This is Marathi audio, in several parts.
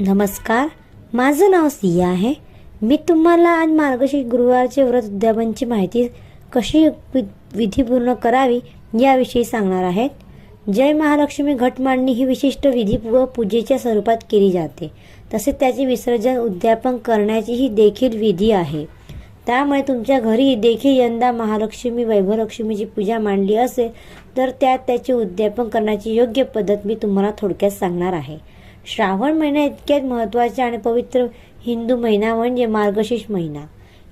नमस्कार माझं नाव सिया आहे. मी तुम्हाला आज मार्गशीर्ष गुरुवारचे व्रत उद्यापनची माहिती कशी वि- विधीपूर्ण करावी याविषयी सांगणार आहेत. जय महालक्ष्मी घट मांडणी ही विशिष्ट विधी व पूजेच्या स्वरूपात केली जाते. तसेच त्याचे विसर्जन उद्यापन करण्याची ही देखील विधी आहे. त्यामुळे तुमच्या घरी देखील यंदा महालक्ष्मी वैभवलक्ष्मीची पूजा मांडली असेल तर त्यात त्याचे उद्यापन करण्याची योग्य पद्धत मी तुम्हाला थोडक्यात सांगणार आहे. श्रावण महिना इतक्यात महत्त्वाचा आणि पवित्र हिंदू महिना म्हणजे मार्गशीर्ष महिना.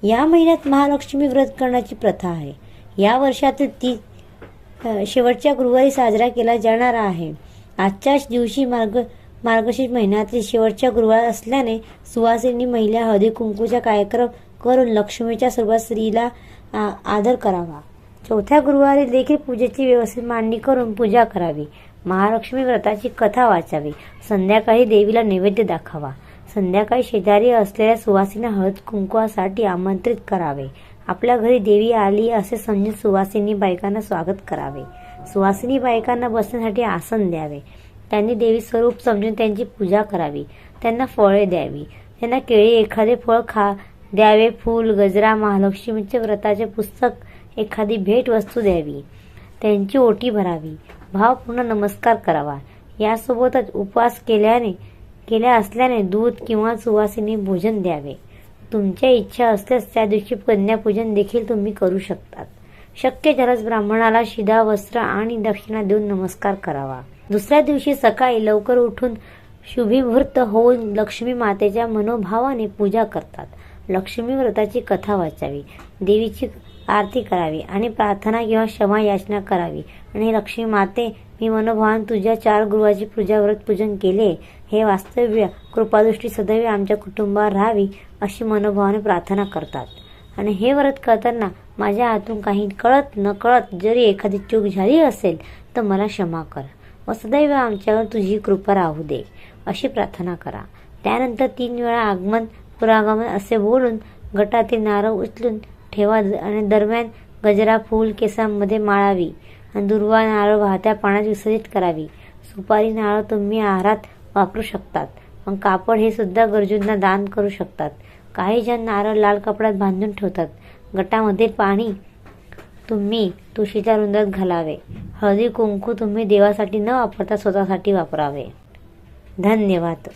या महिन्यात महालक्ष्मी व्रत करण्याची प्रथा आहे. या वर्षातील ती शेवटच्या गुरुवारी साजरा केला जाणारा आहे. आजच्याच दिवशी मार्ग मार्गशीर्ष महिन्यातील शेवटच्या गुरुवार असल्याने सुवासिनी महिला हळदी कुंकूचा कार्यक्रम करून लक्ष्मीच्या सर्व स्त्रीला आ, आदर करावा. चौथ्या गुरुवारी देखील पूजेची व्यवस्थित मांडणी करून पूजा करावी. महालक्ष्मी व्रताची कथा वाचावी. संध्याकाळी देवीला नैवेद्य दाखवा. संध्याकाळी शेजारी असलेल्या सुवासिनी हळद कुंकवासाठी आमंत्रित करावे. आपल्या घरी देवी आली असे समजून सुवासिनी बायकांना स्वागत करावे. सुवासिनी बायकांना बसण्यासाठी आसन द्यावे. त्यांनी देवी स्वरूप समजून त्यांची पूजा करावी. त्यांना फळे द्यावी. त्यांना केळी एखादे फळ खा द्यावे. फूल गजरा महालक्ष्मीचे व्रताचे पुस्तक एखादी भेट वस्तू द्यावी. त्यांची ओटी भरावी. भावपूर्ण नमस्कार करावा. यासोबतच उपवास केल्याने केल्या असल्याने दूध किंवा सुवासिनी भोजन द्यावे. तुमच्या इच्छा असल्यास त्या दिवशी कन्यापूजन देखील तुम्ही करू शकतात. शक्य झाल्यास ब्राह्मणाला शिधा वस्त्र आणि दक्षिणा देऊन नमस्कार करावा. दुसऱ्या दिवशी सकाळी लवकर उठून शुभीभूर्त होऊन लक्ष्मी मातेच्या मनोभावाने पूजा करतात. लक्ष्मी व्रताची कथा वाचावी. देवीची आरती करावी आणि प्रार्थना किंवा क्षमा याचना करावी. आणि लक्ष्मी माते मी मनोभावान तुझ्या चार गुरुवाची पूजा व्रत पूजन केले. हे वास्तव्य कृपादृष्टी सदैव आमच्या कुटुंबावर राहावी अशी मनोभावाने प्रार्थना करतात. आणि हे व्रत करताना माझ्या हातून काही कळत न कळत जरी एखादी चूक झाली असेल तर मला क्षमा कर व सदैव आमच्यावर तुझी कृपा राहू दे अशी प्रार्थना करा. त्यानंतर तीन वेळा आगमन पुरागमन असे बोलून गटातील नारळ उचलून ठेवा आणि दरम्यान गजरा फूल केसांमध्ये माळावी आणि दुर्वा नारळ वाहत्या पाण्यात विसर्जित करावी. सुपारी नारळ तुम्ही आहारात वापरू शकतात पण कापड हे सुद्धा गरजूंना दान करू शकतात. काही जण नारळ लाल कपड्यात बांधून ठेवतात. गटामध्ये पाणी तुम्ही तुळशीच्या रुंदात घालावे. हळदी कुंकू तुम्ही देवासाठी न वापरता स्वतःसाठी वापरावे. धन्यवाद.